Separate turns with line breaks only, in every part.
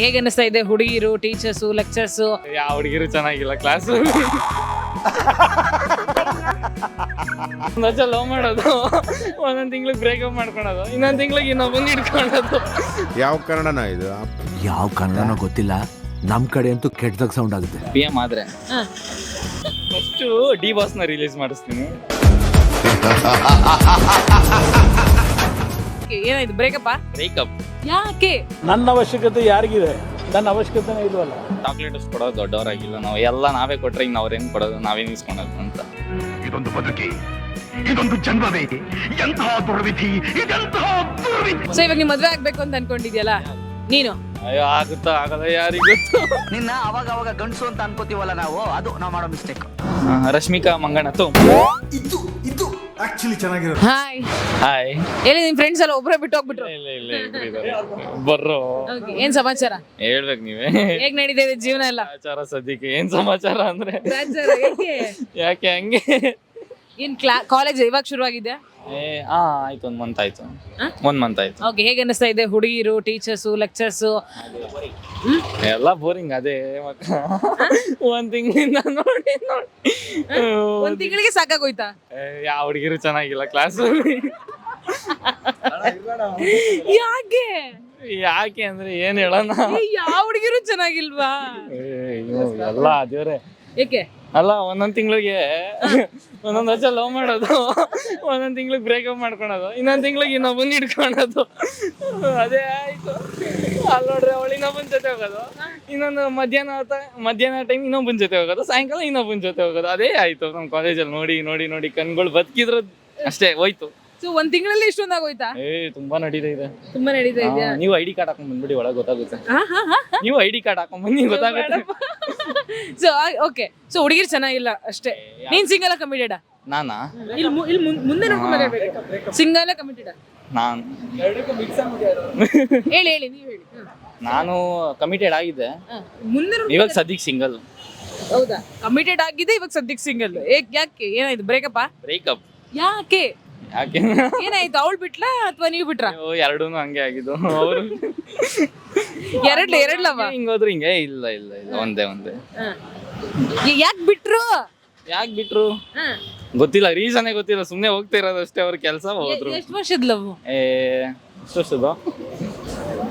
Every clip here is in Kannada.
ಹೇಗೆ ಅನಿಸ್ತಾ ಇದೆ ಹುಡುಗಿರು ಟೀಚರ್ಸ್ ಲೆಕ್ಚರ್ಸ್
ಯಾವ ಹುಡುಗಿರು ಚೆನ್ನಾಗಿಲ್ಲ ಕ್ಲಾಸ್ ಮಜಾ ಲವ್ ಮಾಡೋದು. ಒಂದೊಂದ್ ತಿಂಗ್ಳಿಗೆ ಬ್ರೇಕಪ್ ಮಾಡ್ಕೊಳೋದು. ಇನ್ನೊಂದ್ ತಿಂಗ್ಳಿಗೆ ಇನ್ನೊಬ್ಬಂದು ಹಿಡ್ಕೊಳೋದು
ಯಾವ ಕನ್ನಡನ ಇದು?
ಯಾವ ಕನ್ನಡನೋ ಗೊತ್ತಿಲ್ಲ. ನಮ್ ಕಡೆ ಅಂತೂ ಕೆಟ್ಟದಾಗ ಸೌಂಡ್ ಆಗುತ್ತೆ.
ಪಿ ಎಂ ಆದ್ರೆ. ಫಸ್ಟು ಡಿ ಬಾಸ್ನ ರಿಲೀಸ್ ಮಾಡಿಸ್ತೀನಿ.
ಏನಾಯ್ತು ಬ್ರೇಕಪ್ಪ
ಬ್ರೇಕಪ್
ಯಾಕೆ?
ನನ್ನ ಅವಶ್ಯಕತೆ ಯಾರಿಗಿದೆ? ನನ್ನ ಅವಶ್ಯಕತೆನೇ ಇಲ್ವಲ್ಲ.
ಚಾಕ್ಲೇಟ್ ಅಷ್ಟು ಕೊಡೋದು ದೊಡ್ಡವರಾಗಿಲ್ಲ. ನಾವು ಎಲ್ಲ ನಾವೇ ಕೊಟ್ರೆ ಇನ್ನು ಅವ್ರೇನ್ ಕೊಡೋದು? ನಾವೇನ್ ಇಸ್ಕೊಳೋದು ಅಂತ.
ಇದೊಂದು ಬದುಕಿ. ಇದೊಂದು ಜನ್ಮವೇ. ಎಂತಹ ದುರ್ವಿಧಿ ಇದೆಂತಹ ದುರ್ವಿಧಿ.
ಸೊ ಇವಾಗ ನೀವು ಮದುವೆ ಆಗ್ಬೇಕು ಅಂತ ಅನ್ಕೊಂಡಿದ್ಯಲ್ಲ? ನೀನು?
ಅಯ್ಯೋ ಆಗುತ್ತಾ ಆಗಲ್ಲ ಯಾರಿಗೆ? ಗೊತ್ತು
ನಿನ್ನ ಅವಾಗ ಅವಾಗ ಗಂಡಸು ಅಂತ ಅನ್ಕೋತೀವಲ್ಲ ನಾವು? ಅದು ನಾವು ಮಾಡೋ ಮಿಸ್ಟೇಕ್
ರಶ್ಮಿಕಾ ಮಂಗಣ್ಣ ತು.
ಹಾಯ್
ಹಾಯ್
ಎಲ್ಲಿ ನಿಮ್ ಫ್ರೆಂಡ್ಸ್ ಎಲ್ಲ ಒಬ್ಬರೇ ಬಿಟ್ಟು ಹೋಗ್ಬಿಟ್ರು?
ಇಲ್ಲ ಇಲ್ಲ ಇಬ್ರು ಇದಾರೆ. ಬರ್ರೋ
Okay, ಏನ್ ಸಮಾಚಾರ?
ಹೇಳ್ಬೇಕು ನೀವೇ.
ಹೇಗ್ ನಡೀತಾ ಇದೆ ಜೀವನ ಎಲ್ಲ?
ಸಮಾಚಾರ ಸದ್ಯಕ್ಕೆ ಏನ್ ಸಮಾಚಾರ ಅಂದ್ರೆ?
ಹೇಗೆ?
ಯಾಕೆ ಹಂಗೆ?
ಏನ್ ಕ್ಲಾ ಕಾಲೇಜ್ ಇವಾಗ ಶುರುವಾಗಿದೆ?
ಏ ಆ ಆಯ್ತು ಒಂದ್ ಮಂತ್ ಆಯ್ತು? ಒಂದ್ ಮಂತ್ ಆಯ್ತು.
ಓಕೆ ಹೇಗೆ ಅನಿಸ್ತಾ ಇದೆ? ಹುಡುಗಿರು ಟೀಚರ್ಸ್ ಲೆಕ್ಚರ್ಸ್
ಎಲ್ಲ ಬೋರಿಂಗ್ ಅದೇ ಮತ್ತೆ ಒಂದ್ ತಿಂಗಳಿಂದ ನೋಡಿ ನೋಡಿ.
ಒಂದ್ ತಿಂಗಳಿಗೆ ಸಾಕಾಗೋಯ್ತಾ?
ಏ, ಯಾವ ಹುಡುಗಿರು ಚೆನ್ನಾಗಿಲ್ಲ ಕ್ಲಾಸ್
ಯಾಕೆ?
ಯಾಕೆ ಅಂದ್ರೆ ಏನ್ ಹೇಳೋಣ?
ಏ, ಯಾವ ಹುಡುಗಿರು ಚೆನ್ನಾಗಿಲ್ವಾ?
ಅಯ್ಯೋ, ಎಲ್ಲ ದೇವ್ರೆ.
ಏಕೆ?
ಅಲ್ಲ ಒಂದೊಂದ್ ತಿಂಗಳಿಗೆ ಒಂದೊಂದ್ ವರ್ಷ ಲವ್ ಮಾಡೋದು ಒಂದೊಂದ್ ತಿಂಗ್ಳಿಗೆ ಬ್ರೇಕಪ್ ಮಾಡ್ಕೊಳೋದು ಇನ್ನೊಂದ್ ತಿಂಗ್ಳಿಗೆ ಇನ್ನೊಬ್ಬನ್ ಹಿಡ್ಕೊಳೋದು. ಅದೇ ಆಯ್ತು. ಅಲ್ಲಿ ನೋಡ್ರಿ ಅವಳು ಇನ್ನೊಬ್ಬನ ಜೊತೆ ಹೋಗೋದು ಇನ್ನೊಂದು ಮಧ್ಯಾಹ್ನ ಹೊತ್ತ- ಮಧ್ಯಾಹ್ನ ಟೈಮ್ ಇನ್ನೊಬ್ಬನ ಜೊತೆ ಹೋಗೋದು ಸಾಯಂಕಾಲ ಇನ್ನೊಬ್ಬನ ಜೊತೆ ಹೋಗೋದು. ಅದೇ ಆಯ್ತು ನಮ್ಮ ಕಾಲೇಜಲ್ಲಿ ನೋಡಿ ನೋಡಿ ನೋಡಿ ಕಣ್ಗಳು ಬದುಕಿದ್ರು ಅಷ್ಟೇ ಹೋಯ್ತು.
ಸೊ ಒಂದ್ ತಿಂಗಳಲ್ಲಿ ಇಷ್ಟೊಂದ್ ಆಗೋಯ್ತಾ?
ಏ ತುಂಬಾ ನಡೀತಾ ಇದೆ.
ತುಂಬಾ ನಡೀತಾ ಇದೆಯಾ?
ನೀವು ಐಡಿ ಕಾರ್ಡ್ ಹಾಕೊಂಡ್ ಬಂದ್ಬಿಡಿ ಒಳಗೆ ಗೊತ್ತಾಗುತ್ತೆ. ನೀವು ಐಡಿ ಕಾರ್ಡ್ ಹಾಕೊಂಡ್ ಬನ್ನಿ ಗೊತ್ತಾಗುತ್ತೆ.
ಸೊ ಓಕೆ ಸೊ ಹುಡುಗಿರ್ ಚೆನ್ನಾಗಿಲ್ಲ ಅಷ್ಟೇ. ನೀನ್ ಸಿಂಗಲ್ ಕಮಿಟೆಡ್
ನಾನಾ?
ಇಲ್ಲಿ ಇಲ್ಲಿ ಮುಂದೆ ನೋಡ್ಕೊಂಡು ಸಿಂಗಲ್ ಕಮಿಟೆಡ್
ನಾನು.
ಹೇಳಿ ಹೇಳಿ ನೀವು ಹೇಳಿ.
ನಾನು ಕಮಿಟೆಡ್
ಆಗಿದೆ. ಮುಂದೆ
ಇವಾಗ ಸದ್ಯಕ್ಕೆ ಸಿಂಗಲ್
ಹೌದಾ? ಕಮಿಟೆಡ್ ಆಗಿದೆ ಇವಾಗ ಸದ್ಯಕ್ಕೆ ಸಿಂಗಲ್ ಯಾಕೆ? ಏನಾಯ್ತು? ಬ್ರೇಕಪ್ಪ
ಬ್ರೇಕಪ್
ಯಾಕೆ?
ಯಾಕೆ?
ಏನಾಯ್ತು? ಅವಳು ಬಿಟ್ಲಾ ಅಥವಾ ನೀವು ಬಿಟ್ರಾ?
ಎರಡೂ ಹಂಗೆ ಆಗಿದ್ದು. ಅವರು
ಎರಡ್ಲ ಹಿಂಗ್
ಹೋದ್ರೆ ಹಿಂಗೆ ಇಲ್ಲ ಇಲ್ಲ ಇಲ್ಲ ಒಂದೇ ಒಂದೇ.
ಯಾಕೆ ಬಿಟ್ರು?
ಯಾಕೆ ಬಿಟ್ರು? ಗೊತ್ತಿಲ್ಲ ರೀಸನ್ ಗೊತ್ತಿಲ್ಲ ಸುಮ್ಮನೆ ಹೋಗ್ತಾ ಇರೋದು ಅಷ್ಟೇ ಅವ್ರ ಕೆಲಸ ಹೋದ್ರು.
ಎಷ್ಟು ವರ್ಷದ ಲವ್?
ಏ ಎಷ್ಟು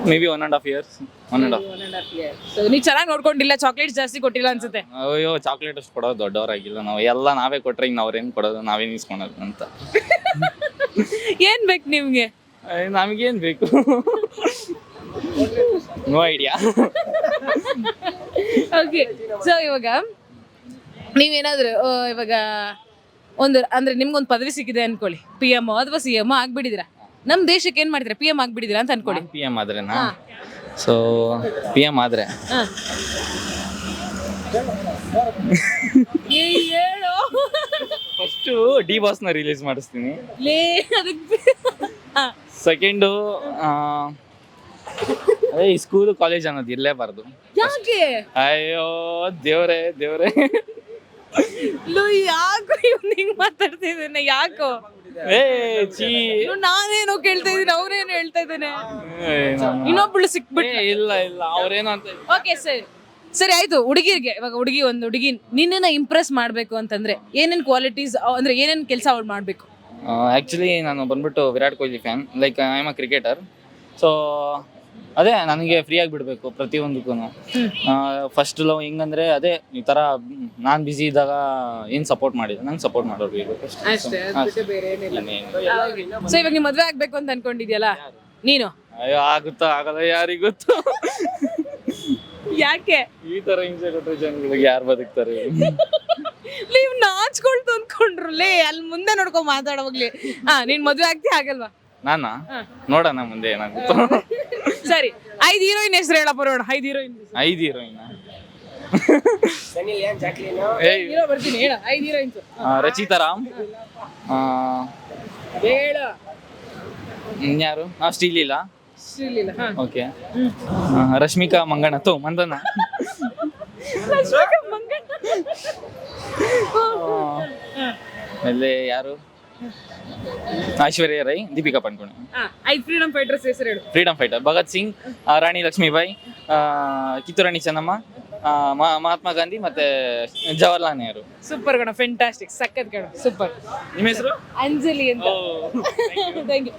maybe one and half years one and half
ನೀವು ಚೆನ್ನಾಗಿ ನೋಡ್ಕೊಂಡಿಲ್ಲ ಚಾಕ್ಲೇಟ್ ಜಾಸ್ತಿ ಕೊಟ್ಟಿಲ್ಲ ಅನ್ಸುತ್ತೆ.
ಅಯ್ಯೋ ಚಾಕ್ಲೇಟ್ ಅಷ್ಟು ಕೊಡೋದು ದೊಡ್ಡವರಾಗಿಲ್ಲ ನಾವು. ಎಲ್ಲ ನಾವೇ ಕೊಟ್ರೆ ಇನ್ನು ಅವ್ರೇನು ಕೊಡೋದು? ನಾವೇನು ಇಸ್ಕೊಳೋದು ಅಂತ.
ಏನ್ ಬೇಕು ನಿಮ್ಗೆ?
ನಮ್ಗೇನ್ ಬೇಕು? ನೋ ಐಡಿಯಾ
ಓಕೆ ಸೊ ಇವಾಗ ನೀವೇನಾದ್ರು ಇವಾಗ ಒಂದು ಅಂದ್ರೆ ನಿಮ್ಗೊಂದು ಪದವಿ ಸಿಕ್ಕಿದೆ ಅನ್ಕೊಳ್ಳಿ. ಪಿ ಎಂ ಅಥವಾ ಸಿ ಎಂ ಆಗ್ಬಿಡಿದ್ರ ನಮ್ಮ ದೇಶಕ್ಕೆ ಏನು ಮಾಡ್ತೀರಾ? ಪಿ ಎಂ ಆಗ್ಬಿಡಿದ್ರ ಅಂತ ಅನ್ಕೊಳ್ಳಿ.
ಪಿ ಎಂ ಆದ್ರೆ. ಸೊ ಪಿ ಎಂ ಆದ್ರೆ ಫಸ್ಟು ಡಿ ಬಾಸ್ನ ರಿಲೀಸ್ ಮಾಡಿಸ್ತೀನಿ.
ಲೇ ಅದಕ್ಕೆ.
ಸೆಕೆಂಡು ಅದೇ ಈ ಸ್ಕೂಲು ಕಾಲೇಜ್ ಅನ್ನೋದು ಇರಲೇಬಾರ್ದು.
ಯಾಕೆ?
ಅಯ್ಯೋ ದೇವ್ರೆ ದೇವ್ರೆ.
ಲೋ ಯಾಕೋ ಇವ್ನು ಹಿಂಗ್ ಮಾತಾಡ್ತಿದ್ದಾನೆ ಯಾಕೋ?
ಏ ಚೀ.
ಇವ್ನು ನಾನೇನೋ ಕೇಳ್ತಾ ಇದ್ದೀನಿ ಅವ್ರೇನೋ ಹೇಳ್ತಾ ಇದ್ದಾನೆ?
ಏ, ನಾನು-
ಇನ್ನೊಬ್ಳು
ಏ,
ಸಿಕ್ಬಿಟ್ಟು
ಇಲ್ಲ ಇಲ್ಲ ಅವ್ರೇನು ಅಂತ
ಓಕೆ ಸರಿ. ಸರಿ ಆಯ್ತು ಹುಡುಗಿರ್ಗೆ ಇವಾಗ ಹುಡುಗಿ ಒಂದು ಹುಡುಗಿ ನಿನ್ನನ್ನ ಇಂಪ್ರೆಸ್ ಮಾಡ್ಬೇಕು ಅಂತಂದ್ರೆ ಏನೇನ್ ಕ್ವಾಲಿಟೀಸ್ ಅಂದ್ರೆ ಏನೇನ್ ಕೆಲಸ ಅವಳು ಮಾಡ್ಬೇಕು?
ಆ್ಯಕ್ಚುಲಿ ನಾನು ಬಂದ್ಬಿಟ್ಟು Virat Kohli fan like I am a cricketer so ಅದೇ ನನಗೆ ಫ್ರೀ ಆಗಿ ಬಿಡಬೇಕು ಪ್ರತಿಯೊಂದಕ್ಕೂ ಫಸ್ಟ್ ಲವ್ ಹೆಂಗಂದ್ರೆ ಅದೇ ಈ ತರ ನಾನ್ ಬಿಸಿ ಇದ್ದಾಗ ಏನ್ ಸಪೋರ್ಟ್ ಮಾಡಿದ್ರು ನಂಗೆ ಸಪೋರ್ಟ್ ಮಾಡೋರು ಈಗ ಅಷ್ಟೇ. ಇನ್ನೇನು.
ಸೊ ಇವಾಗ ನೀವು ಮದ್ವೆ ಆಗ್ಬೇಕು ಅಂತ ಅನ್ಕೊಂಡಿದ್ಯಲ್ಲ? ನೀನು?
ಅಯ್ಯೋ ಆಗುತ್ತಾ ಆಗಲ್ಲ ಯಾರಿಗ್ ಗೊತ್ತು.
ಯಾಕೆ?
ಈ ತರ ಹಿಂಸೆ ಕೊಟ್ಟರೆ ಜನಗಳಿಗೆ ಯಾರು ಬದುಕ್ತಾರೆ?
ನೀವ್ ನಾಚ್ಕೊಳ್ತು ಅನ್ಕೊಂಡ್ರು. ಲೇ ಅಲ್ಲಿ ಮುಂದೆ ನೋಡ್ಕೊಂಡ್ ಮಾತಾಡೋಗ್ಲಿ ಹಾ ನೀನ್ ಮದ್ವೆ ಆಗ್ತಿ ಆಗಲ್ವಾ
ನಾನಾ? ನೋಡೋಣ ಮುಂದೆ ಏನಾಗುತ್ತೋ.
ಸರಿ ಐದು ಹೀರೋಯಿನ್ ಹೆಸರು ಹೇಳಪ್ಪ ನೋಡ ಐದು ಹೀರೋಯಿನ್
ಐದು ಹೀರೋಯಿನ್.
ಹೀರೋ ಬರ್ತೀನಿ ಹೇಳ ಐದ್ ಹೀರೋಯಿನ್ಸ್.
ರಚಿತಾ ರಾಮ್. ಆ,
ಹೇಳ
ಇನ್ಯಾರು ಆ ಇಲ್ಲ
ಶ್ರೀಲೀಲಾ ಹಾ.
ಓಕೆ. ರಶ್ಮಿಕಾ ಮಂಗಣ ತೋ ಮಂದನ ಆಮೇಲೆ ಯಾರು? ಐಶ್ವರ್ಯ ರೈ ದೀಪಿಕಾ ಪಡ್ಕೋಣೆ
ಐದು ಫ್ರೀಡಮ್ ಫೈಟರ್ಸ್ ಹೆಸರು ಹೇಳು.
ಫ್ರೀಡಮ್ ಫೈಟರ್ ಭಗತ್ ಸಿಂಗ್ ಆ, ರಾಣಿ ಲಕ್ಷ್ಮೀಬಾಯಿ ಆ, ಕಿತ್ತೂರು ಚೆನ್ನಮ್ಮ ಆ, ಮಹಾ- ಮಹಾತ್ಮ ಗಾಂಧಿ ಮತ್ತೆ ಜವಾಹರ್ಲಾಲ್ ನೆಹರು.
ಸೂಪರ್ ಕಣ ಫೆಂಟಾಸ್ಟಿಕ್ ಸಖತ್ ಕಣ ಸೂಪರ್
ನಿಮ್ಮ ಹೆಸರು?
ಅಂಜಲಿ ಅಂತ. Thank you